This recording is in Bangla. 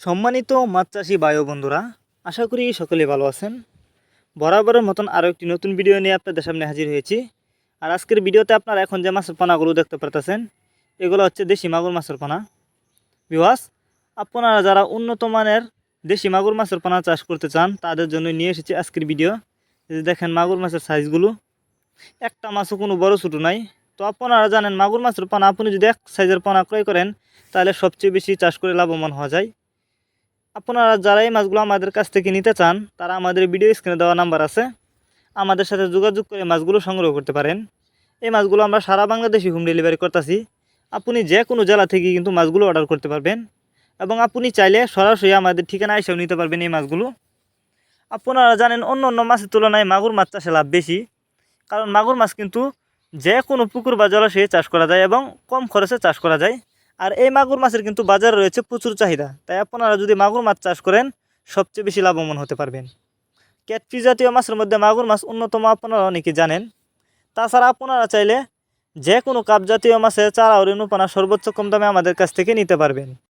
সম্মানিত মাছ চাষি বায়ু বন্ধুরা, আশা করি সকলে ভালো আছেন। বরাবরের মতন আরও একটি নতুন ভিডিও নিয়ে আপনাদের সামনে হাজির হয়েছি। আর আজকের ভিডিওতে আপনারা এখন যে মাছের পানাগুলো দেখতে পারতেছেন, এগুলো হচ্ছে দেশি মাগুর মাছের পানা। বিওয়াস আপনারা যারা উন্নত মানের দেশি মাগুর মাছের পানা চাষ করতে চান, তাদের জন্য নিয়ে এসেছি আজকের ভিডিও। দেখেন মাগুর মাছের সাইজগুলো, একটা মাছও কোনো বড় ছোটো নাই। তো আপনারা জানেন মাগুর মাছের পানা, আপনি যদি এক সাইজের পানা ক্রয় করেন, তাহলে সবচেয়ে বেশি চাষ করে লাভবান হওয়া যায়। আপনারা যারা এই মাছগুলো আমাদের কাছ থেকে নিতে চান, তারা আমাদের ভিডিও স্ক্রিনে দেওয়া নাম্বার আছে। আমাদের সাথে যোগাযোগ করে মাছগুলো সংগ্রহ করতে পারেন। এই মাছগুলো আমরা সারা বাংলাদেশে হোম ডেলিভারি করতেছি। আপনি যে কোনো জেলা থেকে কিন্তু মাছগুলো অর্ডার করতে পারবেন। এবং আপনি চাইলে সরাসরি আমাদের ঠিকানা এসেও নিতে পারবেন এই মাছগুলো। আপনারা জানেন অন্য অন্য মাছের তুলনায় মাগুর মাছ চাষে লাভ বেশি। কারণ মাগুর মাছ কিন্তু যে কোনো পুকুর বা জলাশয়ে চাষ করা যায় এবং কম খরচে চাষ করা যায়। আর এই মাগুর মাছের কিন্তু বাজারে রয়েছে প্রচুর চাহিদা। তাই আপনারা যদি মাগুর মাছ চাষ করেন, সবচেয়ে বেশি লাভবান হতে পারবেন। ক্যাটফি জাতীয় মাছের মধ্যে মাগুর মাছ অন্যতম আপনারা অনেকে জানেন। তাছাড়া আপনারা চাইলে যে কোনো কাপ জাতীয় মাছের চারা ও রেণুপানা সর্বোচ্চ কম দামে আমাদের কাছ থেকে নিতে পারবেন।